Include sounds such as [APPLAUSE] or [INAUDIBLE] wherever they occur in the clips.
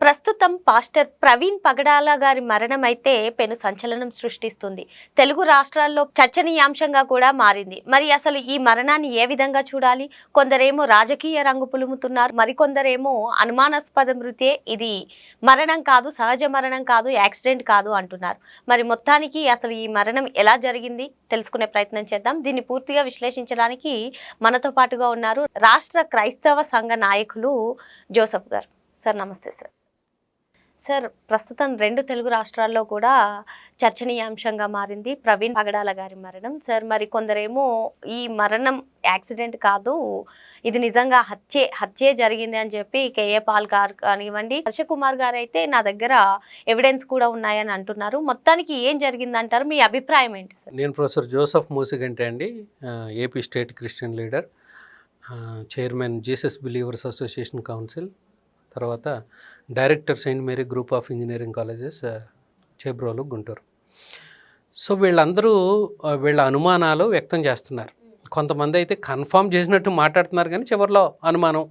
ప్రస్తుతం పాస్టర్ ప్రవీణ్ పగడాల గారి మరణం అయితే పెను సంచలనం సృష్టిస్తుంది. తెలుగు రాష్ట్రాల్లో చర్చనీయాంశంగా కూడా మారింది. మరి అసలు ఈ మరణాన్ని ఏ విధంగా చూడాలి? కొందరేమో రాజకీయ రంగు పులుముతున్నారు. మరికొందరేమో అనుమానాస్పద మృతే. ఇది మరణం కాదు సహజ మరణం కాదు యాక్సిడెంట్ కాదు అంటున్నారు. మరి మొత్తానికి అసలు ఈ మరణం ఎలా జరిగింది? తెలుసుకునే ప్రయత్నం చేద్దాం. దీన్ని పూర్తిగా విశ్లేషించడానికి మనతో పాటుగా ఉన్నారు రాష్ట్ర క్రైస్తవ సంఘ నాయకులు జోసఫ్ గారు. సార్ నమస్తే సార్. సార్ ప్రస్తుతం రెండు తెలుగు రాష్ట్రాల్లో కూడా చర్చనీయాంశంగా మారింది ప్రవీణ్ పగడాల గారి మరణం. సార్ మరి కొందరేమో ఈ మరణం యాక్సిడెంట్ కాదు ఇది నిజంగా హత్యే హత్యే జరిగింది అని చెప్పి కేఏ పాల్ గారు కానివ్వండి హర్ష కుమార్ గారు అయితే నా దగ్గర ఎవిడెన్స్ కూడా ఉన్నాయని అంటున్నారు. మొత్తానికి ఏం జరిగింది అంటారు మీ అభిప్రాయం ఏంటి సార్? నేను ప్రొఫెసర్ జోసఫ్ మూసిగంటే అండి AP state Christian leader chairman Jesus believers association council తర్వాత director saint Mary group of engineering colleges Chebrolu Guntur. So వీళ్ళందరూ వీళ్ళ అనుమానాలు వ్యక్తం చేస్తున్నారు. కొంతమంది అయితే కన్ఫామ్ చేసినట్టు మాట్లాడుతున్నారు కానీ చివరిలో అనుమానం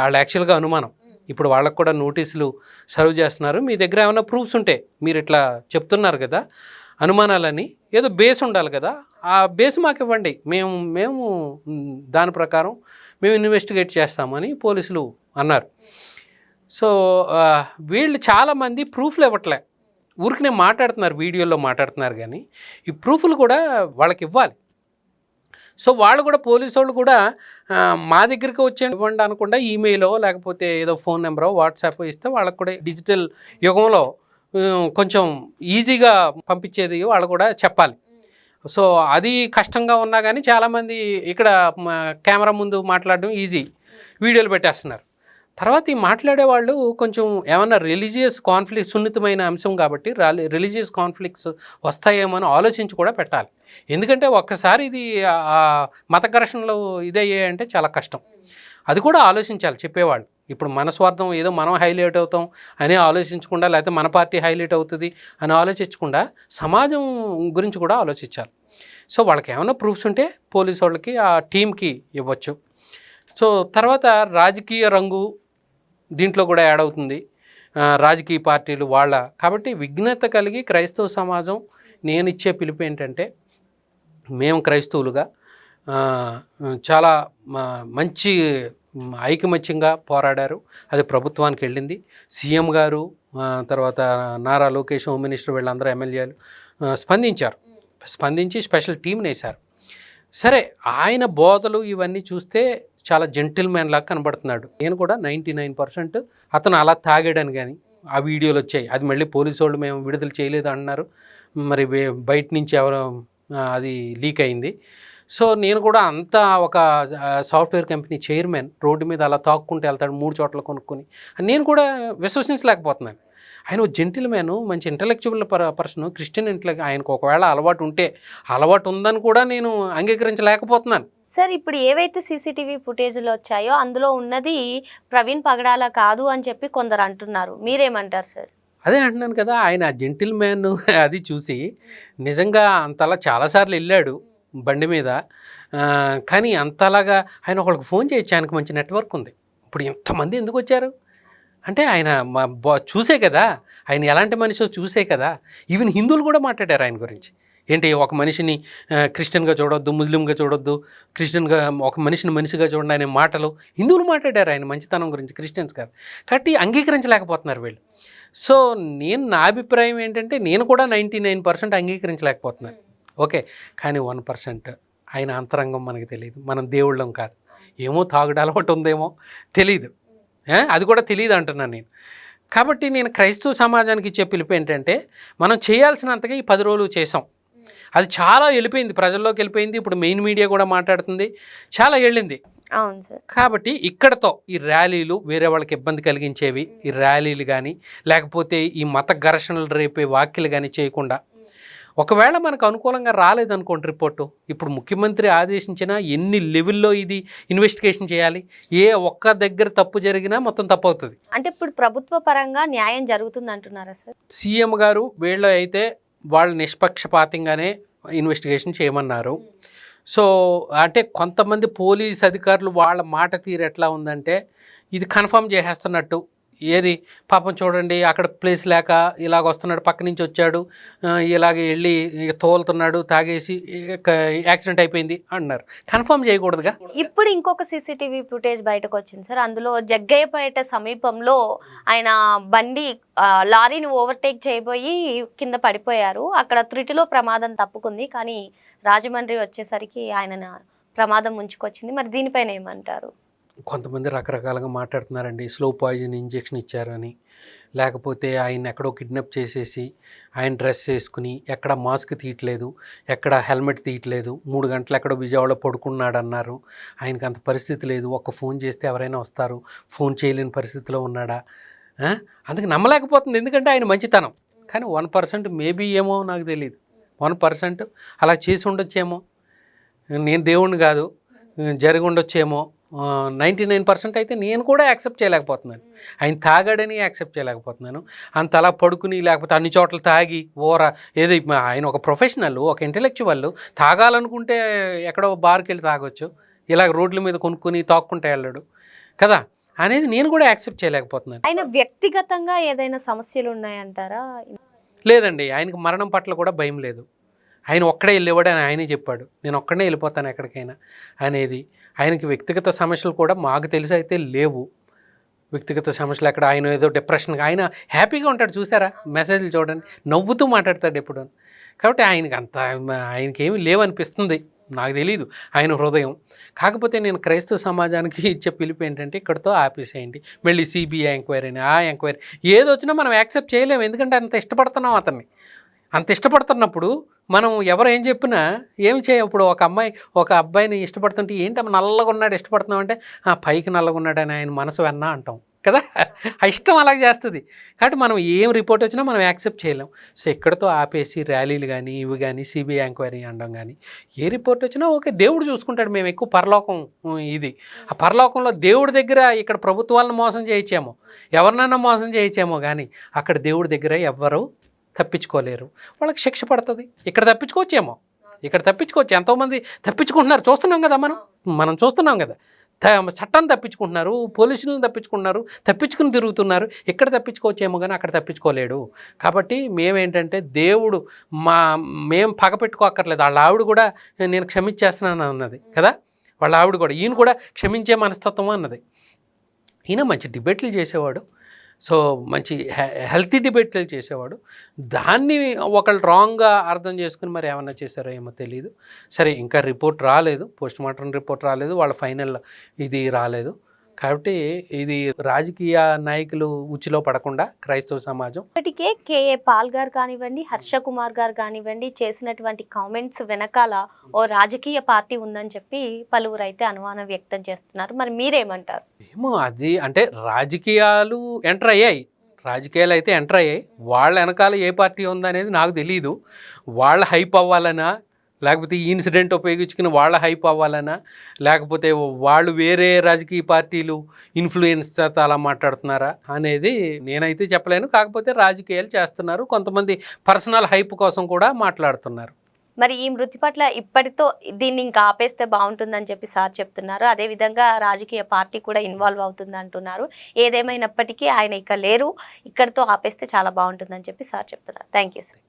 వాళ్ళు యాక్చువల్గా అనుమానం. ఇప్పుడు వాళ్ళకు కూడా నోటీసులు సర్వ్ చేస్తున్నారు. మీ దగ్గర ఏమైనా ప్రూఫ్స్ ఉంటే మీరు ఇట్లా చెప్తున్నారు కదా అనుమానాలని ఏదో బేస్ ఉండాలి కదా ఆ బేస్ మాకు ఇవ్వండి. మేము మేము దాని ప్రకారం మేము ఇన్వెస్టిగేట్ చేస్తామని పోలీసులు అన్నారు. సో వీళ్ళు చాలామంది ప్రూఫ్లు ఇవ్వట్లే. ఊరికనే మాట్లాడుతున్నారు వీడియోలో మాట్లాడుతున్నారు కానీ ఈ ప్రూఫ్లు కూడా వాళ్ళకి ఇవ్వాలి. సో వాళ్ళు కూడా పోలీసు వాళ్ళు కూడా మా దగ్గరికి వచ్చి ఇవ్వండి అనకుండా ఈమెయిలో లేకపోతే ఏదో ఫోన్ నెంబరో వాట్సాప్ ఇస్తే వాళ్ళకు కూడా డిజిటల్ యుగంలో కొంచెం ఈజీగా పంపించేది వాళ్ళు కూడా చెప్పాలి. సో అది కష్టంగా ఉన్నా కానీ చాలామంది ఇక్కడ కెమెరా ముందు మాట్లాడడం ఈజీ. వీడియోలు పెట్టేస్తున్నారు. తర్వాత ఈ మాట్లాడే వాళ్ళు కొంచెం ఏమైనా రిలీజియస్ కాన్ఫ్లిక్ట్ సున్నితమైన అంశం కాబట్టి రిలీజియస్ కాన్ఫ్లిక్ట్స్ వస్తాయేమో అని ఆలోచించి కూడా పెట్టాలి. ఎందుకంటే ఒక్కసారి ఇది మత ఘర్షణలు ఇదయ్యాయంటే చాలా కష్టం. అది కూడా ఆలోచించాలి చెప్పేవాళ్ళు. ఇప్పుడు మన స్వార్థం ఏదో మనం హైలైట్ అవుతాం అని ఆలోచించకుండా లేకపోతే మన పార్టీ హైలైట్ అవుతుంది అని ఆలోచించకుండా సమాజం గురించి కూడా ఆలోచించాలి. సో వాళ్ళకి ఏమైనా ప్రూఫ్స్ ఉంటే పోలీస్ వాళ్ళకి ఆ టీంకి ఇవ్వచ్చు. సో తర్వాత రాజకీయ రంగు దీంట్లో కూడా యాడ్ అవుతుంది. రాజకీయ పార్టీలు వాళ్ళ. కాబట్టి విఘ్నత కలిగి క్రైస్తవ సమాజం నేను ఇచ్చే పిలుపు ఏంటంటే మేము క్రైస్తవులుగా చాలా మంచి ఐకమత్యంగా పోరాడారు. అది ప్రభుత్వానికి వెళ్ళింది. సీఎం గారు తర్వాత నారా లోకేష్ హోమ్ మినిస్టర్ వీళ్ళందరూ ఎమ్మెల్యేలు స్పందించారు. స్పందించి స్పెషల్ టీంని వేశారు సరే ఆయన బోధలు ఇవన్నీ చూస్తే చాలా జెంటిల్ మ్యాన్ లాగా కనబడుతున్నాడు. నేను కూడా నైంటీ నైన్ పర్సెంట్ అతను అలా తాగాడని కానీ ఆ వీడియోలు వచ్చాయి. అది మళ్ళీ పోలీసు వాళ్ళు మేము విడుదల చేయలేదు అంటున్నారు మరి బయట నుంచి ఎవరు అది లీక్ అయింది. సో నేను కూడా అంత ఒక సాఫ్ట్వేర్ కంపెనీ చైర్మన్ రోడ్డు మీద అలా తాక్కుంటూ వెళ్తాడు మూడు చోట్ల కొనుక్కొని. నేను కూడా విశ్వసించలేకపోతున్నాను. ఆయన ఒక జెంటిల్ మ్యాన్ మంచి intellectual per person Christian intellect ఆయనకు ఒకవేళ అలవాటు ఉంటే అలవాటు ఉందని కూడా నేను అంగీకరించలేకపోతున్నాను. సార్ ఇప్పుడు ఏవైతే సీసీటీవీ ఫుటేజ్లు వచ్చాయో అందులో ఉన్నది ప్రవీణ్ పగడాల కాదు అని చెప్పి కొందరు అంటున్నారు. మీరేమంటారు సార్? అదే అంటున్నాను కదా ఆయన జెంటిల్ మ్యాన్ [LAUGHS] అది చూసి నిజంగా అంతలా చాలాసార్లు వెళ్ళాడు బండి మీద. కానీ అంతలాగా ఆయన ఒకళ్ళకి ఫోన్ చేయొచ్చు ఆయనకు మంచి నెట్వర్క్ ఉంది. ఇప్పుడు ఇంతమంది ఎందుకు వచ్చారు? అంటే ఆయన చూసే కదా ఆయన ఎలాంటి మనిషో చూసే కదా. ఈవెన్ హిందువులు కూడా మాట్లాడారు ఆయన గురించి. ఏంటి ఒక మనిషిని క్రిస్టియన్గా చూడొద్దు ముస్లింగా చూడొద్దు క్రిస్టియన్గా ఒక మనిషిని మనిషిగా చూడండి అనే మాటలు హిందువులు మాట్లాడారు ఆయన మంచితనం గురించి క్రిస్టియన్స్ కాదు. కాబట్టి అంగీకరించలేకపోతున్నారు వీళ్ళు. సో నేను నా అభిప్రాయం ఏంటంటే నేను కూడా నైంటీ నైన్ పర్సెంట్ అంగీకరించలేకపోతున్నాను. ఓకే కానీ వన్ పర్సెంట్ ఆయన అంతరంగం మనకి తెలియదు. మనం దేవుళ్ళం కాదు. ఏమో తాగుడు అలవాటు ఉందేమో తెలియదు అది కూడా తెలియదు అంటున్నాను నేను. కాబట్టి నేను క్రైస్తవ సమాజానికి ఇచ్చే పిలుపు ఏంటంటే మనం చేయాల్సినంతగా ఈ పది రోజులు చేసాం. అది చాలా వెళ్ళిపోయింది ప్రజల్లోకి వెళ్ళిపోయింది. ఇప్పుడు మెయిన్ మీడియా కూడా మాట్లాడుతుంది. చాలా వెళ్ళింది. అవును సార్. కాబట్టి ఇక్కడతో ఈ ర్యాలీలు వేరే వాళ్ళకి ఇబ్బంది కలిగించేవి ఈ ర్యాలీలు కానీ లేకపోతే ఈ మత ఘర్షణలు రేపే వ్యాఖ్యలు కానీ చేయకుండా. ఒకవేళ మనకు అనుకూలంగా రాలేదనుకోండి రిపోర్టు ఇప్పుడు ముఖ్యమంత్రి ఆదేశించిన ఎన్ని లెవెల్లో ఇది ఇన్వెస్టిగేషన్ చేయాలి? ఏ ఒక్క దగ్గర తప్పు జరిగినా మొత్తం తప్పు అవుతుంది అంటే ఇప్పుడు ప్రభుత్వ పరంగా న్యాయం జరుగుతుంది అంటున్నారా సార్? సీఎం గారు వీళ్ళు అయితే వాళ్ళు నిష్పక్షపాతంగానే ఇన్వెస్టిగేషన్ చేయమన్నారు. సో అంటే కొంతమంది పోలీస్ అధికారులు వాళ్ళ మాట తీరు ఎట్లా ఉందంటే ఇది కన్ఫర్మ్ చేసేస్తున్నట్టు. ఏది? పాపం చూడండి అక్కడ ప్లేస్ లేక ఇలాగ వస్తున్నాడు పక్క నుంచి వచ్చాడు ఇలాగ వెళ్ళి తోలుతున్నాడు తాగేసి యాక్సిడెంట్ అయిపోయింది అన్నారు. కన్ఫర్మ్ చేయకూడదుగా? ఇప్పుడు ఇంకొక సీసీటీవీ ఫుటేజ్ బయటకు వచ్చింది సార్. అందులో జగ్గయ్యపేట సమీపంలో ఆయన బండి లారీని ఓవర్టేక్ చేయబోయి కింద పడిపోయారు. అక్కడ త్రుటిలో ప్రమాదం తప్పుకుంది కానీ రాజమండ్రి వచ్చేసరికి ఆయన ప్రమాదం ముంచుకొచ్చింది. మరి దీనిపైన ఏమంటారు? కొంతమంది రకరకాలుగా మాట్లాడుతున్నారండి. స్లో పాయిజన్ ఇంజెక్షన్ ఇచ్చారని. లేకపోతే ఆయన ఎక్కడో కిడ్నాప్ చేసేసి ఆయన డ్రెస్ వేసుకుని ఎక్కడ మాస్క్ తీయట్లేదు ఎక్కడ హెల్మెట్ తీయట్లేదు మూడు గంటలు ఎక్కడో విజయవాడలో పడుకున్నాడు అన్నారు ఆయనకి అంత పరిస్థితి లేదు. ఒక్క ఫోన్ చేస్తే ఎవరైనా వస్తారు. ఫోన్ చేయలేని పరిస్థితిలో ఉన్నాడా? అందుకు నమ్మలేకపోతుంది. ఎందుకంటే ఆయన మంచితనం. కానీ వన్ పర్సెంట్ మేబీ ఏమో నాకు తెలియదు వన్ పర్సెంట్ అలా చేసి ఉండొచ్చేమో. నేను దేవుణ్ణి కాదు. జరిగి ఉండొచ్చేమో. నైంటీ నైన్ పర్సెంట్ అయితే నేను కూడా యాక్సెప్ట్ చేయలేకపోతున్నాను. ఆయన తాగాడని యాక్సెప్ట్ చేయలేకపోతున్నాను. అంత అలా పడుకుని లేకపోతే అన్ని చోట్ల తాగి ఓర ఏది ఆయన ఒక ప్రొఫెషనల్ ఒక ఇంటలెక్చువల్ తాగాలనుకుంటే ఎక్కడో బార్కి వెళ్ళి తాగొచ్చు. ఇలాగ రోడ్ల మీద కొనుక్కొని తాక్కుంటే వెళ్ళాడు. కదా? అనేది నేను కూడా యాక్సెప్ట్ చేయలేకపోతున్నాను. ఆయన వ్యక్తిగతంగా ఏదైనా సమస్యలు ఉన్నాయంటారా? లేదండి. ఆయనకు మరణం పట్ల కూడా భయం లేదు. ఆయన ఒక్కడే వెళ్ళేవాడు అని ఆయనే చెప్పాడు. నేను ఒక్కడే వెళ్ళిపోతాను ఎక్కడికైనా అనేది. ఆయనకి వ్యక్తిగత సమస్యలు కూడా మాకు తెలిసి అయితే లేవు. వ్యక్తిగత సమస్యలు ఎక్కడ ఆయన ఏదో డిప్రెషన్గా ఆయన హ్యాపీగా ఉంటాడు చూసారా? మెసేజ్లు చూడండి. నవ్వుతూ మాట్లాడతాడు ఎప్పుడు. కాబట్టి ఆయనకి అంత ఆయనకి ఏమీ లేవనిపిస్తుంది. నాకు తెలియదు ఆయన హృదయం. కాకపోతే నేను క్రైస్తవ సమాజానికి ఇచ్చే పిలుపు ఏంటంటే ఇక్కడితో ఆపేసేయండి. మళ్ళీ సిబిఐ ఎంక్వైరీ అని ఆ ఎంక్వైరీ ఏది వచ్చినా మనం యాక్సెప్ట్ చేయలేము. ఎందుకంటే అంత ఇష్టపడుతున్నాం అతన్ని. అంత ఇష్టపడుతున్నప్పుడు మనం ఎవరు ఏం చెప్పినా ఏమి చేయ? ఇప్పుడు ఒక అమ్మాయి ఒక అబ్బాయిని ఇష్టపడుతుంటే ఏంటి నల్లగా ఉన్నాడు ఇష్టపడుతున్నాం అంటే "ఆ, పైకి నల్లగా ఉన్నాడని ఆయన మనసు వెన్నా అంటాం. కదా? ఆ ఇష్టం అలాగే చేస్తుంది. కాబట్టి మనం ఏం రిపోర్ట్ వచ్చినా మనం యాక్సెప్ట్ చేయలేం. సో ఎక్కడితో ఆపేసి ర్యాలీలు కానీ ఇవి కానీ సిబిఐ ఎంక్వైరీ అనడం కానీ ఏ రిపోర్ట్ వచ్చినా ఓకే దేవుడు చూసుకుంటాడు మేము ఎక్కువ పరలోకం ఇది. ఆ పరలోకంలో దేవుడి దగ్గర ఇక్కడ ప్రభుత్వాలను మోసం చేయించామో. ఎవరినైనా మోసం చేయించామో కానీ అక్కడ దేవుడి దగ్గర ఎవ్వరు తప్పించుకోలేరు. వాళ్ళకి శిక్ష పడుతుంది. ఇక్కడ తప్పించుకోవచ్చేమో. ఇక్కడ తప్పించుకోవచ్చు. ఎంతోమంది తప్పించుకుంటున్నారు. చూస్తున్నాం కదా మనం. మనం చూస్తున్నాం కదా. త- చట్టాన్ని తప్పించుకుంటున్నారు. పోలీసులను తప్పించుకుంటున్నారు. తప్పించుకుని తిరుగుతున్నారు. ఇక్కడ తప్పించుకోవచ్చేమో కానీ అక్కడ తప్పించుకోలేడు. కాబట్టి మేమేంటంటే దేవుడు మా మేము పగ పెట్టుకోక్కర్లేదు. వాళ్ళ ఆవిడ కూడా నేను క్షమించేస్తున్నాను అన్నది కదా. వాళ్ళ ఆవిడ కూడా ఈయన కూడా క్షమించే మనస్తత్వం అన్నది. ఈయన మంచి డిబేట్లు చేసేవాడు. సో మంచి హె- హెల్తీ డిబేట్లు చేసేవాడు. దాన్ని ఒకళ్ళు రాంగ్గా అర్థం చేసుకుని మరి ఏమన్నా చేశారో ఏమో తెలియదు సరే ఇంకా రిపోర్ట్ రాలేదు. పోస్ట్ మార్టం రిపోర్ట్ రాలేదు. వాళ్ళ ఫైనల్ ఇది రాలేదు. కాబట్టి ఇది రాజకీయ నాయకులు ఉచిలో పడకుండా క్రైస్తవ సమాజం. ఇప్పటికే కేఏ పాల్ గారు కానివ్వండి హర్ష కుమార్ గారు కానివ్వండి చేసినటువంటి కామెంట్స్ వెనకాల ఓ రాజకీయ పార్టీ ఉందని చెప్పి పలువురు అయితే అనుమానం వ్యక్తం చేస్తున్నారు. మరి మీరేమంటారు? ఏమో అది అంటే రాజకీయాలు ఎంటర్ అయ్యాయి. రాజకీయాలు అయితే ఎంటర్ అయ్యాయి. వాళ్ళ వెనకాల ఏ పార్టీ ఉందనేది నాకు తెలియదు వాళ్ళ హైప్ అవ్వాలనా లేకపోతే ఈ ఇన్సిడెంట్ ఉపయోగించుకుని వాళ్ళ హైప్ అవ్వాలనా లేకపోతే వాళ్ళు వేరే రాజకీయ పార్టీలు ఇన్ఫ్లుయెన్స్ చేత అలా మాట్లాడుతున్నారా అనేది నేనైతే చెప్పలేను. కాకపోతే రాజకీయాలు చేస్తున్నారు. కొంతమంది పర్సనల్ హైప్ కోసం కూడా మాట్లాడుతున్నారు. మరి ఈ మృతి పట్ల ఇప్పటితో దీన్ని ఇంకా ఆపేస్తే బాగుంటుందని చెప్పి సార్ చెప్తున్నారు. అదేవిధంగా రాజకీయ పార్టీ కూడా ఇన్వాల్వ్ అవుతుంది అంటున్నారు. ఏదేమైనప్పటికీ ఆయన ఇక లేరు. ఇక్కడితో ఆపేస్తే చాలా బాగుంటుందని చెప్పి సార్ చెప్తున్నారు. Thank you sir.